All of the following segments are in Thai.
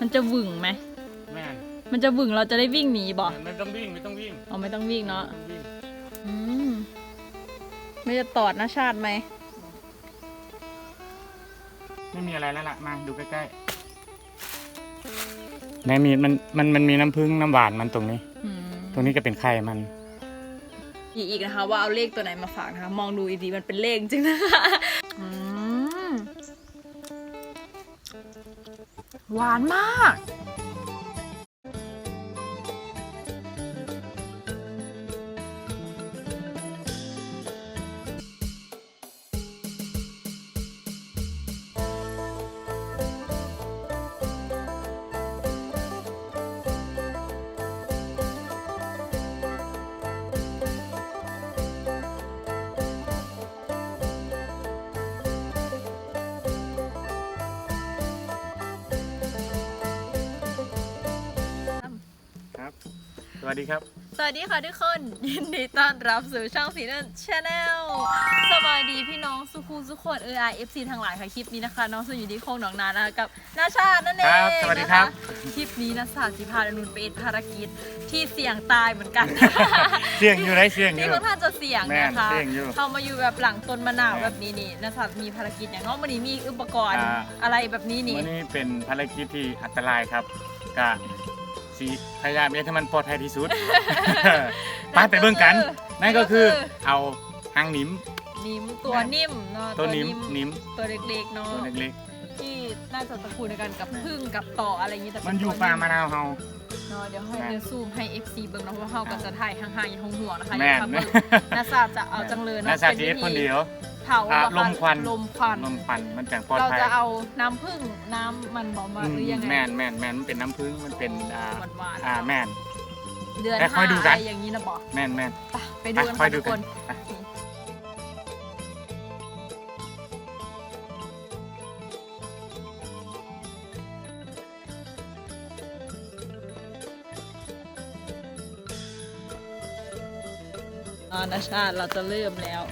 มันจะหวึงไหม แม่นมันจะหวึงเราจะได้วิ่งหนีบ่ไม่ต้องวิ่งไม่ต้องวิ่งเอาไม่ต้องวิ่งเนาะไม่ต้องวิ่งอืมไม่จะตอดนะชาติไหม ไม่มีอะไรแล้วล่ะมาดูใกล้ๆแม่มีมันมันมันมีน้ำผึ้งน้ำหวานมันตรงนี้ อืมตรงนี้ก็เป็นไข่มัน อีกอีกนะคะว่าเอาเลขตัวไหนมาฝากนะคะ มองดูอีกทีมันเป็นเลขจริงนะคะ หวานมาก วัสดีครับ สวัสดีค่ะทุกคน ยินดีต้อนรับสู่ช่องสีนันชาแนลสบายดีพี่น้องสุคูสุขคนเอไอเอฟซีทั้งหลายค่ะคลิปนี้นะคะ น้องสุอยู่ที่โคงหนองนานะคะกับนาชาตินั่นเองครับสวัสดีครับ นะคะคลิปนี้นะสาวจิพาดนุนเป็นภารกิจที่เสี่ยงตายเหมือนกันเสี่ยงอยู่ไรเสี่ยงอที่ยู่ ค่อนข้างจะเสี่ยงแม่นนะคะเสี่ยงอยู่เข้ามาอยู่แบบหลังต้นมะนาวแม่นแบบนี้นี่นะสาวมีภารกิจอย่างน้องมันนี้มีอุปกรณ์อ่า อะไรแบบนี้นี่ วันนี้เป็นภารกิจที่อันตรายครับกะ สีพยายามเอ็ให้มันปลอดภัยที่สุด ไปไปเบิ่งกัน นั่นก็คือเอาหางหนิม นิ่มตัวนิ่มเนาะตัวหนิมหนิมตัวเล็กๆเนาะตัวเล็กที่น่าจะตระกูลเดียวกันกับพึ่งกับต่ออะไรอย่างนี้แต่ๆ เป็มันอยู่ตัวป่ามะนาวเฮา เนาะเดี๋ยวให้แม่นเดินซูมให้ FC เบิ่งเนาะเพราะเฮาก็จะถ่ายห่างๆอย่างห่วงๆนะคะแม่น อย่าทำเบิ่งนาซาจะเอาจังเลยเนาะน่าจะเอ็ดคนเดียว เผาอะบ่ะลมควัน ลมควันลมควันมันจังปลอดเราภัยจะเอาน้ำผึ้งน้ำมันบ่มาหรือยังไงแม่นแม่นแม่นมันเป็นน้ำผึ้งมันเป็นอ่าหวานๆอ่าแม่น เดือนแต่ค่ห้าอยดูกันอะไรอย่างนี้นะบอกแม่นแม่น ไปไปดูกันไปค่ค่ะอยดูทุกกัคนนไป อานาชาติเราจะเริ่มแล้ว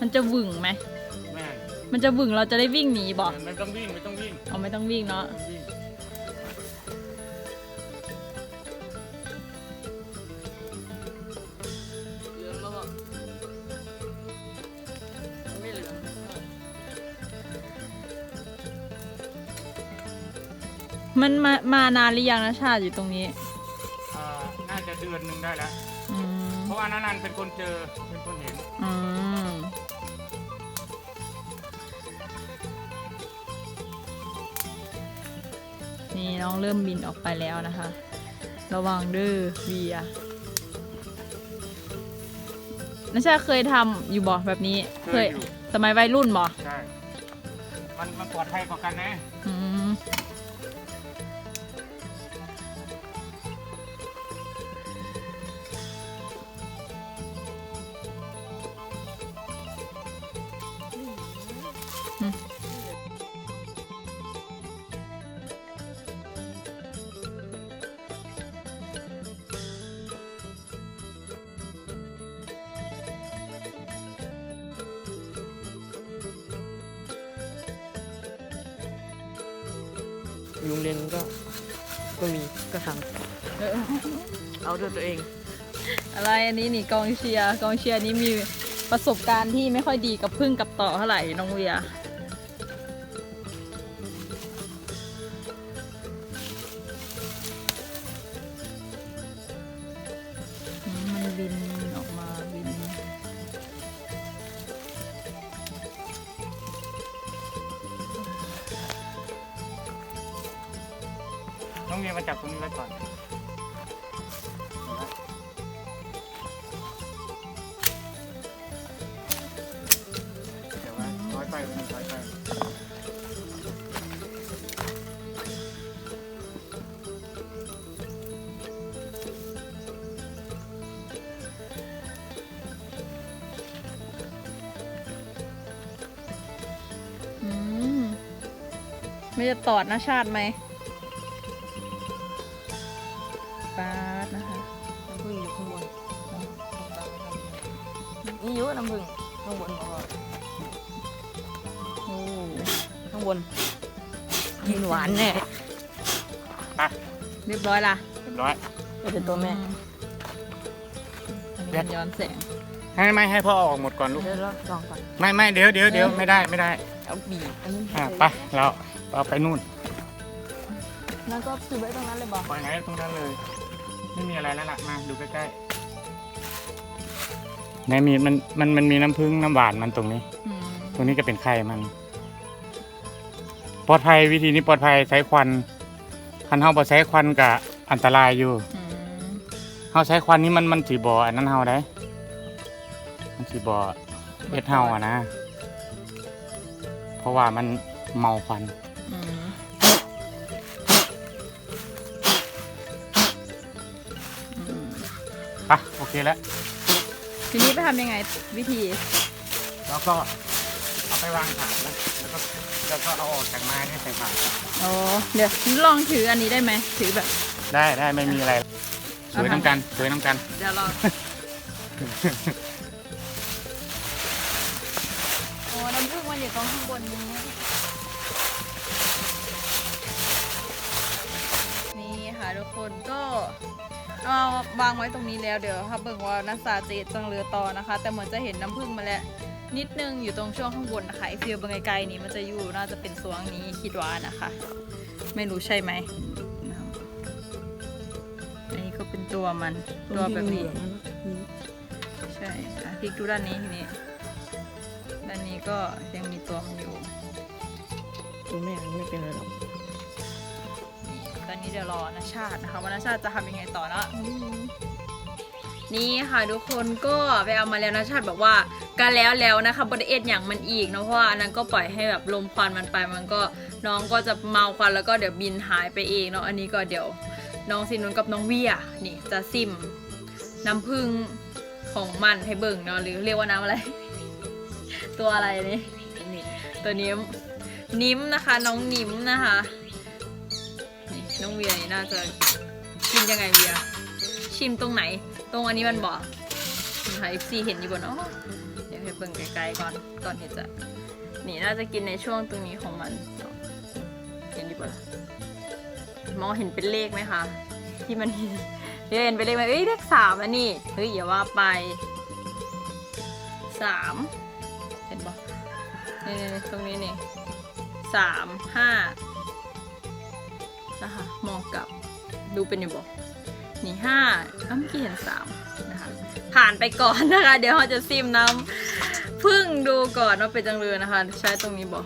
มันจะหวึงไหม แม่นมันจะหวึงเราจะได้วิ่งหนีบอกไม่ต้องวิ่งไม่ต้องวิ่ง เอาไม่ต้องวิ่งเนาะไม่ต้องวิ่ง มันมามานานหรือยังนะชาติอยู่ตรงนี้อ่าน่าจะเดือนหนึ่งได้แล้ว อืมเพราะว่านันๆเป็นคนเจอเป็นคนเห็นอืมนี่น้องเริ่มบินออกไปแล้วนะคะ ระวังเด้อเวียนัชชาเคยทำอยู่บ่แบบนี้เคยอยู่สมัยวัยรุ่นบ่ใช่ มันมันปลอดภัยกว่ากันนะอืม โรงเรียนก็ ก็มีก็ทเออำเอาด้วยตัวเอง อะไรอันนี้นี่กองเชียร์กองเชียร์นี้มีประสบการณ์ที่ไม่ค่อยดีกับพึ่งกับต่อเท่าไหร่น้องเวีย ไม่จะตอดนะชาติไหมปาดนะคะน้ำผึ้งอยู่ข้างบนนี่อยุ่น้ำผึ้งข้างบนบอกว่าโอ้ข้างบน กินหวานแน่ไปเรียบร้อยละเรียบร้อยก็เป็นตัวแม่อันนี้มันย้อนแสงให้ไม่ให้พ่อเอาออกหมดก่อนลูกเดี๋ยวเราลองก่อนไม่ไม่เดี๋ยวเดี๋ยวเดี๋ยวไม่ได้ไม่ได้เอาบีบอันนี้อะไปเรา เอาไปนู่นแล้วก็ถือไว้ตรงนั้นเลยบอกปล่อยไหนตรงนั้นเลย ไม่มีอะไรแล้วล่ะมาดูใกล้ๆในมีมันมันมันมีน้ำผึ้งน้ำหวานมันตรงนี้ อืมตรงนี้ก็เป็นไข่มัน ปลอดภัยวิธีนี้ปลอดภัยใช้ควันคันเฮาบ่ใช้ควันก็อันตรายอยู่ อืมเฮาใช้ควันนี้มันมันสิบ่อันนั้นเฮาได้ มันสิบ่เฮ็ดเฮาอะนะ เพราะว่ามันเมาควัน ปะโอเคแล้ว ทีนี้ไปทำยังไงวิธี แล้วก็เอาไปวางถาดแล้วแล้วก็แล้วก็เอาออกจากไม้นี่ใส่ถาดอ๋อเดี๋ยวลองถืออันนี้ได้ไหมถือแบบ ได้ได้ไม่มีอะไรสวยน้ำกันสวยน้ำกัน เดี๋ยวลองโอ้น้ำผึ้งมันอยู่ตรงข้างบนนี้ นี่ค่ะทุกคนก็ เอาวางไว้ตรงนี้แล้วเดี๋ยวถ้าเบิ่งว่านักสาเจตังเรือต่อนะคะ แต่เหมือนจะเห็นน้ำผึ้งมาแล้วนิดนึงอยู่ตรงช่วงข้างบนนะคะไอฟิลบางไกลๆนี้มันจะอยู่น่าจะเป็นสวงนี้คิดว่านะคะ ไม่รู้ใช่ไหมอันนี้ก็เป็นตัวมันตัวแบบนี้ใช่พลิกดูด้านนี้ทีนี้ด้านนี้ก็ยังมีตัวมันอยู่ตัวแม่ไม่เป็นไรหรอก นี้เดี๋ยวรอนาชาตินะคะว่านาชาติจะทำยังไงต่อนะนี่ค่ะทุกคนก็ไปเอามาแล้วนาชาติบอกว่าการแล้วแล้วนะคะบไดเอ็ดอย่างมันอีกเนาะเพราะว่าอันนั้นก็ปล่อยให้แบบลมควันมันไปมันก็น้องก็จะเมาควันแล้วก็เดี๋ยวบินหายไปเองเนาะอันนี้ก็เดี๋ยวน้องซินุนกับน้องเวียนี่จะซิมน้ำผึ้งของมันให้เบิ่งเนาะหรือเรียกว่าน้ำอะไร ตัวอะไรนี่นี่ตัวนิ้มนิ้มนะคะ น้องนิ้มนะคะ น้องเวียนี่น่าจะกินยังไงเวีย ชิมตรงไหน ตรงอันนี้มันบอกนะคะ FC เห็นอยู่บนอ๋อเดี๋ยวให้เบิ่งไกลๆก่อนก่อนที่จะนี่น่าจะกินในช่วงตรงนี้ของมันเห็นดีป่ะมองเห็นเป็นเลขไหมคะ ที่มันเห็นเห็นเป็นเลขไหมเอ้ยเลขสามอันนี้เฮ้ยอย่าว่าไปสามเห็นปะนี่ตรงนี้นี่สามห้า นะคะมองกลับดูเป็นอยู่บอกนี่ห้าอ้าวเมื่อกี้เห็นสามนะคะผ่านไปก่อนนะคะ เดี๋ยวเราจะซิมน้ำพึ่งดูก่อนว่าเป็นจังเลยนะคะ ใช้ตรงนี้บอก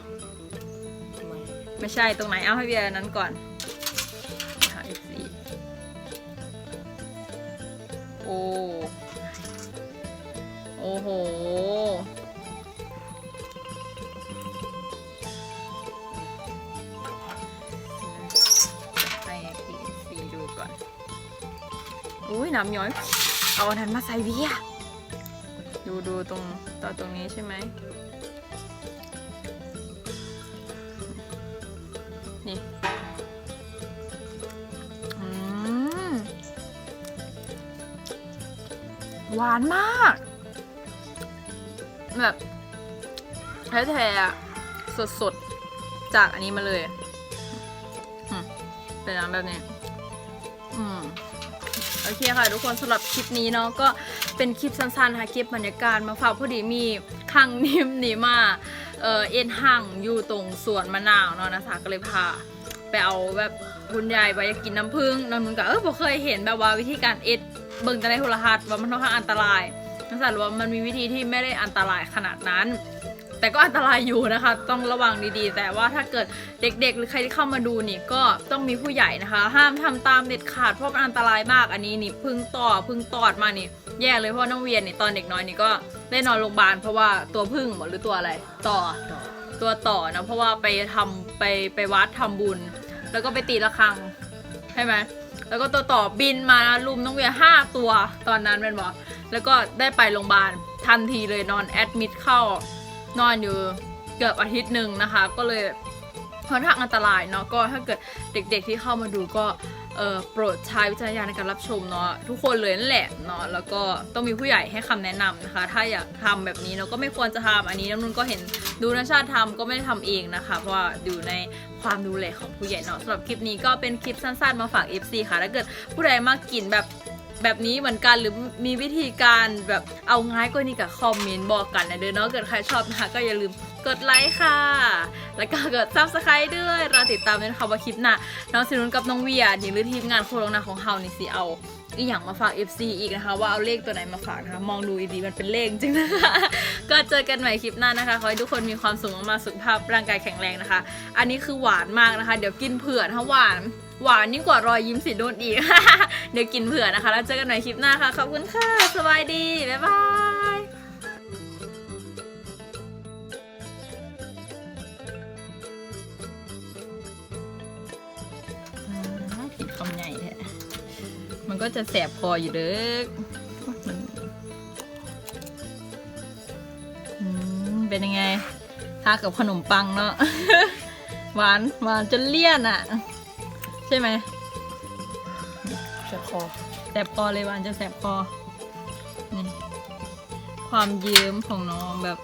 ไม่ใช่ตรงไหนเอาให้เบียร์นั้นก่อนนะคะ F4 โอ้โอ้โห อุ้ยน้ำย้อย เอาอันนั้นมาใส่เบียดูดูตรงต่อตรงนี้ใช่ไหม นี่หวานมาก แบบแท้ๆอะสดๆ จากอันนี้มาเลย เป็นน้ำแบบนี้ อืม โอเคค่ะ ทุกคนสำหรับคลิปนี้เนาะก็เป็นคลิปสั้นๆค่ะคลิปบรรยากาศมาฝากพอดีมีคังนิ่มนี่มาเออเอ็นห่างอยู่ตรงสวนมะนาวเนาะนะคะก็เลยพาไปเอาแบบคุณยายไปกินน้ำผึ้งน้องนุ่นก็เออบ่เคยเห็นแบบว่าวิธีการเอ็ดเบิ่งแต่ในโทรทัศน์ว่ามันค่อนข้างอันตรายนั่นแสดงว่ามันมีวิธีที่ไม่ได้อันตรายขนาดนั้น แต่ก็อันตรายอยู่นะคะ ต้องระวังดีๆ แต่ว่าถ้าเกิดเด็กๆ หรือใครที่เข้ามาดูนี่ก็ต้องมีผู้ใหญ่นะคะ ห้ามทำตามเด็ดขาดเพราะมันอันตรายมากอันนี้นี่พึ่งต่อพึ่งตอดมานี่แย่เลยเพราะน้องเวียนนี่ตอนเด็กน้อยนี่ก็ได้นอนโรงพยาบาลเพราะว่าตัวพึ่งหรือตัวอะไรต่อตัวต่อนะเพราะว่าไปทำไปไปวัดทำบุญ แล้วก็ไปตีระฆังใช่ไหมแล้วก็ตัวต่อบินมาลุมน้องเวียห้าตัวตอนนั้นเป็นบอกแล้วก็ได้ไปโรงพยาบาลทันทีเลยนอนแอดมิดเข้า นอนอยู่เกือบอาทิตย์หนึ่งนะคะ ก็เลยค่อนข้างอันตรายเนาะก็ถ้าเกิดเด็กๆที่เข้ามาดูก็โปรดใช้วิจารณญาณในการรับชมเนาะทุกคนเลยนั่นแหละเนาะแล้วก็ต้องมีผู้ใหญ่ให้คำแนะนำนะคะ ถ้าอยากทำแบบนี้เราก็ไม่ควรจะทำอันนี้น้ำนุ่นก็เห็นดูนชาติทำก็ไม่ได้ทำเองนะคะ เพราะว่าอยู่ในความดูแลของผู้ใหญ่เนาะสำหรับคลิปนี้ก็เป็นคลิปสั้นๆมาฝาก FC ค่ะถ้าเกิดผู้ใดมากินแบบ แบบนี้เหมือนกันหรือมีวิธีการแบบเอาง่ายกว่านี้กับคอมเมนต์บอกกันนะเด้อเนาะเกิดใครชอบนะคะก็อย่าลืมกดไลค์ค่ะ แล้วก็กด subscribe ด้วยรอติดตามด้วยนะคะว่าคลิปหน้าน้องสินุนกับน้องเวียนี่หรือทีมงานโคโรนาของเฮานี่สิเอาอีกอย่างมาฝาก FC อีกนะคะ ว่าเอาเลขตัวไหนมาฝากนะคะ มองดูดีๆมันเป็นเลขจริงนะคะ ก็เจอกันใหม่คลิปหน้านะคะ ขอให้ทุกคนมีความสุขมากๆสุขภาพร่างกายแข็งแรงนะคะ อันนี้คือหวานมากนะคะ เดี๋ยวกินเผื่อถ้าหวาน หวานยิ่งกว่ารอยยิ้มสีนุ่นอีก เดี๋ยวกินเผื่อนะคะ แล้วเจอกันใหม่คลิปหน้าค่ะ ขอบคุณค่ะ สบายดี บ๊ายบายผิดคำใหญ่แท้มันก็จะแสบคออยู่เด้อเป็นยังไงทากับขนมปังเนาะ หวานหวานจนเลี่ยนอะ ใช่ไหมเจ็บคอแสบคอเลยหวานจะแสบคอนี่ความเยิ้มของน้องแบบ